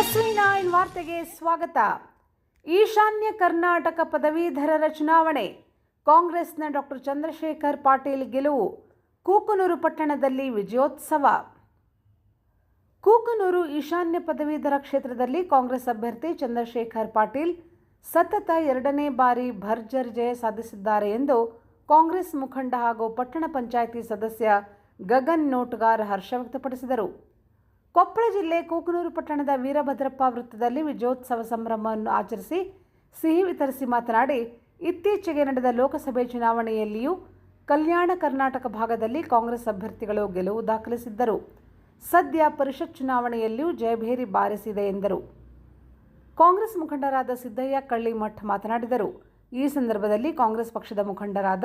ವಾರ್ತೆಗೆ ಸ್ವಾಗತ. ಈಶಾನ್ಯ ಕರ್ನಾಟಕ ಪದವೀಧರರ ಚುನಾವಣೆ. ಕಾಂಗ್ರೆಸ್ನ ಡಾಕ್ಟರ್ ಚಂದ್ರಶೇಖರ್ ಪಾಟೀಲ್ ಗೆಲುವು. ಕೂಕನೂರು ಪಟ್ಟಣದಲ್ಲಿ ವಿಜಯೋತ್ಸವ. ಕೂಕನೂರು ಈಶಾನ್ಯ ಪದವೀಧರ ಕ್ಷೇತ್ರದಲ್ಲಿ ಕಾಂಗ್ರೆಸ್ ಅಭ್ಯರ್ಥಿ ಚಂದ್ರಶೇಖರ್ ಪಾಟೀಲ್ ಸತತ ಎರಡನೇ ಬಾರಿ ಭರ್ಜರ್ ಜಯ ಸಾಧಿಸಿದ್ದಾರೆ ಎಂದು ಕಾಂಗ್ರೆಸ್ ಮುಖಂಡ ಹಾಗೂ ಪಟ್ಟಣ ಪಂಚಾಯಿತಿ ಸದಸ್ಯ ಗಗನ್ ನೋಟ್ಗಾರ್ ಹರ್ಷ ವ್ಯಕ್ತಪಡಿಸಿದರು. ಕೊಪ್ಪಳ ಜಿಲ್ಲೆ ಕೂಕನೂರು ಪಟ್ಟಣದ ವೀರಭದ್ರಪ್ಪ ವೃತ್ತದಲ್ಲಿ ವಿಜಯೋತ್ಸವ ಸಂಭ್ರಮವನ್ನು ಆಚರಿಸಿ ಸಿಹಿ ವಿತರಿಸಿ ಮಾತನಾಡಿ, ಇತ್ತೀಚೆಗೆ ನಡೆದ ಲೋಕಸಭೆ ಚುನಾವಣೆಯಲ್ಲಿಯೂ ಕಲ್ಯಾಣ ಕರ್ನಾಟಕ ಭಾಗದಲ್ಲಿ ಕಾಂಗ್ರೆಸ್ ಅಭ್ಯರ್ಥಿಗಳು ಗೆಲುವು ದಾಖಲಿಸಿದ್ದರು. ಸದ್ಯ ಪರಿಷತ್ ಚುನಾವಣೆಯಲ್ಲಿಯೂ ಜಯಭೇರಿ ಬಾರಿಸಿದೆ ಎಂದರು. ಕಾಂಗ್ರೆಸ್ ಮುಖಂಡರಾದ ಸಿದ್ದಯ್ಯ ಕಳ್ಳಿಮಠ್ ಮಾತನಾಡಿದರು. ಈ ಸಂದರ್ಭದಲ್ಲಿ ಕಾಂಗ್ರೆಸ್ ಪಕ್ಷದ ಮುಖಂಡರಾದ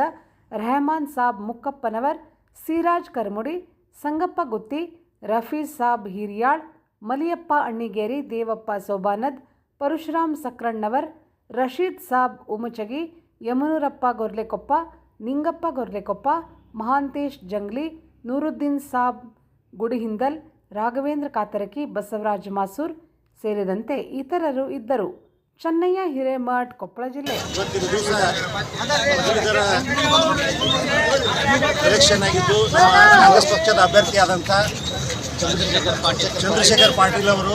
ರೆಹಮಾನ್ ಸಾಬ್ ಮುಕ್ಕಪ್ಪನವರ್, ಸಿರಾಜ್ ಕರ್ಮುಡಿ, ಸಂಗಪ್ಪ ಗುತ್ತಿ ರಫೀಜ್ ಸಾಬ್ ಹಿರಿಯಾಳ್, ಮಲಿಯಪ್ಪ ಅಣ್ಣಿಗೇರಿ, ದೇವಪ್ಪ ಸೋಬಾನದ್, ಪರಶುರಾಮ್ ಸಕ್ರಣ್ಣವರ್, ರಶೀದ್ ಸಾಬ್ ಉಮಚಗಿ, ಯಮನೂರಪ್ಪ ಗೊರ್ಲೆಕೊಪ್ಪ, ನಿಂಗಪ್ಪ ಗೊರ್ಲೆಕೊಪ್ಪ, ಮಹಾಂತೇಶ್ ಜಂಗ್ಲಿ, ನೂರುದ್ದೀನ್ ಸಾಬ್ ಗುಡಿಹಿಂದಲ್, ರಾಘವೇಂದ್ರ ಕಾತರಕಿ, ಬಸವರಾಜ್ ಮಾಸೂರ್ ಸೇರಿದಂತೆ ಇತರರು ಇದ್ದರು. ಚೆನ್ನಯ್ಯ ಹಿರೇಮಠ್, ಕೊಪ್ಪಳ ಜಿಲ್ಲೆ. ಎಲೆಕ್ಷನ್ ಆಗಿದ್ದು ಪಕ್ಷದ ಅಭ್ಯರ್ಥಿಯಾದಂಥ ಚಂದ್ರಶೇಖರ್ ಪಾಟೀಲ್. ಚಂದ್ರಶೇಖರ್ ಪಾಟೀಲ್ ಅವರು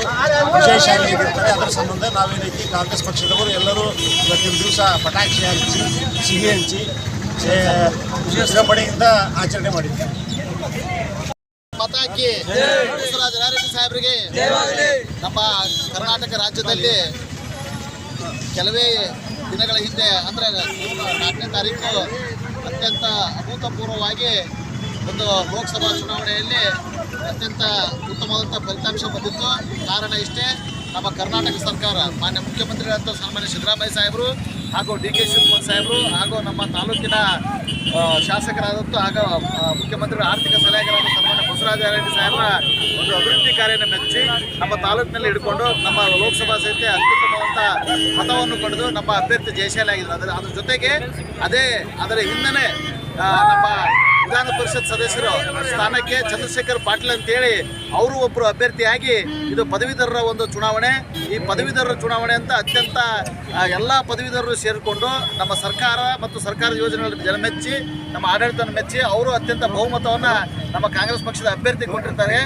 ವಿಜಯಶಾಲಿಯಾಗಿರ್ತಾರೆ ಅದರ ಸಂಬಂಧ ನಾವೇನೈತಿ ಕಾಂಗ್ರೆಸ್ ಪಕ್ಷದವರು ಎಲ್ಲರೂ ಇವತ್ತಿನ ದಿವಸ ಪಟಾಕ್ಷಿ ಹಂಚಿ ಸಿಹಿ ಹಂಚಿ ವಿಜೃಂಭಣೆಯಿಂದ ಆಚರಣೆ ಮಾಡಿದ್ದೀವಿ ಮತ ಹಾಕಿ ಬಸವರಾಜ ಸಾಹೇಬರಿಗೆ ನಮ್ಮ ಕರ್ನಾಟಕ ರಾಜ್ಯದಲ್ಲಿ ಕೆಲವೇ ದಿನಗಳ ಹಿಂದೆ ಅಂದರೆ ನಾಲ್ಕನೇ ತಾರೀಕು ಅತ್ಯಂತ ಅಭೂತಪೂರ್ವವಾಗಿ ಒಂದು ಲೋಕಸಭಾ ಚುನಾವಣೆಯಲ್ಲಿ ಅತ್ಯಂತ ಉತ್ತಮವಾದಂಥ ಫಲಿತಾಂಶ ಬಂದಿತ್ತು. ಕಾರಣ ಇಷ್ಟೇ, ನಮ್ಮ ಕರ್ನಾಟಕ ಸರ್ಕಾರ, ಮಾನ್ಯ ಮುಖ್ಯಮಂತ್ರಿಗಳಂತ ಸನ್ಮಾನ್ಯ ಸಿದ್ದರಾಮಯ್ಯ ಸಾಹೇಬರು ಹಾಗೂ ಡಿ ಕೆ ಶಿವಕುಮಾರ್ ಸಾಹೇಬರು ಹಾಗೂ ನಮ್ಮ ತಾಲೂಕಿನ ಶಾಸಕರಾದಂಥ ಹಾಗೂ ಮುಖ್ಯಮಂತ್ರಿಗಳ ಆರ್ಥಿಕ ಸಲಹೆಗಾರರಾದ ಸನ್ಮಾನ್ಯ ಬಸವರಾಜ ರೆಡ್ಡಿ ಸಾಹೇಬರ ಒಂದು ಅಭಿವೃದ್ಧಿ ಕಾರ್ಯನ ಮೆಚ್ಚಿ ನಮ್ಮ ತಾಲೂಕಿನಲ್ಲಿ ಇಟ್ಕೊಂಡು ನಮ್ಮ ಲೋಕಸಭಾ ಸಹಿತ ಅತ್ಯುತ್ತಮವಾದಂಥ ಮತವನ್ನು ಪಡೆದು ನಮ್ಮ ಅಭ್ಯರ್ಥಿ ಜಯಶಾಲಿ ಆಗಿದ್ರು. ಅದರ, ಅದ್ರ ಜೊತೆಗೆ ಅದೇ, ಅದರ ಹಿಂದನೆ ನಮ್ಮ ವಿಧಾನ ಪರಿಷತ್ ಸದಸ್ಯರು ಸ್ಥಾನಕ್ಕೆ ಚಂದ್ರಶೇಖರ್ ಪಾಟೀಲ್ ಅಂತೇಳಿ ಅವರು ಒಬ್ಬರು ಅಭ್ಯರ್ಥಿಯಾಗಿ ಇದು ಪದವೀಧರರ ಒಂದು ಚುನಾವಣೆ. ಈ ಪದವೀಧರರ ಚುನಾವಣೆ ಅಂತ ಅತ್ಯಂತ ಎಲ್ಲ ಪದವೀಧರರು ಸೇರಿಕೊಂಡು ನಮ್ಮ ಸರ್ಕಾರ ಮತ್ತು ಸರ್ಕಾರದ ಯೋಜನೆಗಳನ್ನು ಜನ ಮೆಚ್ಚಿ, ನಮ್ಮ ಆಡಳಿತವನ್ನು ಮೆಚ್ಚಿ ಅವರು ಅತ್ಯಂತ ಬಹುಮತವನ್ನು ನಮ್ಮ ಕಾಂಗ್ರೆಸ್ ಪಕ್ಷದ ಅಭ್ಯರ್ಥಿ ಕೊಟ್ಟಿರ್ತಾರೆ.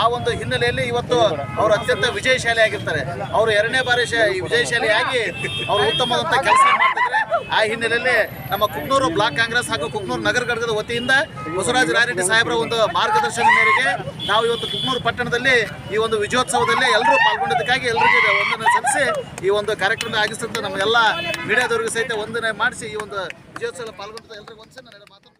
ಆ ಒಂದು ಹಿನ್ನೆಲೆಯಲ್ಲಿ ಇವತ್ತು ಅವರು ಅತ್ಯಂತ ವಿಜಯಶಾಲಿ ಆಗಿರ್ತಾರೆ ಅವರು ಎರಡನೇ ಬಾರಿ ವಿಜಯಶಾಲಿಯಾಗಿ ಅವರು ಉತ್ತಮವಾದಂಥ ಕೆಲಸ ಮಾಡ್ತಿದ್ದಾರೆ. ಆ ಹಿನ್ನೆಲೆಯಲ್ಲಿ ನಮ್ಮ ಕುಕ್ನೂರು ಬ್ಲಾಕ್ ಕಾಂಗ್ರೆಸ್ ಹಾಗೂ ಕುಕ್ನೂರು ನಗರ ಘಟಕದ ವತಿಯಿಂದ ಬಸವರಾಜ ರಾಯರೆಡ್ಡಿ ಸಾಹೇಬರ ಒಂದು ಮಾರ್ಗದರ್ಶನ ಮೇರೆಗೆ ನಾವು ಇವತ್ತು ಕುಕ್ನೂರು ಪಟ್ಟಣದಲ್ಲಿ ಈ ಒಂದು ವಿಜಯೋತ್ಸವದಲ್ಲಿ ಎಲ್ಲರೂ ಪಾಲ್ಗೊಂಡಿದ್ದಕ್ಕಾಗಿ ಎಲ್ಲರಿಗೂ ವಂದನೆ ಸಲ್ಲಿಸಿ ಈ ಒಂದು ಕಾರ್ಯಕ್ರಮ ಆಗಿಸಿದಂಥ ನಮ್ಮ ಎಲ್ಲ ಮೀಡಿಯಾದವರಿಗೂ ಸಹಿತ ವಂದನೆ ಮಾಡಿಸಿ ಈ ಒಂದು ವಿಜಯೋತ್ಸವ ಪಾಲ್ಗೊಂಡಿದ್ದ ಎಲ್ಲರಿಗೂ ಒಂದ್ಸಲ ನಾನು ಮಾತು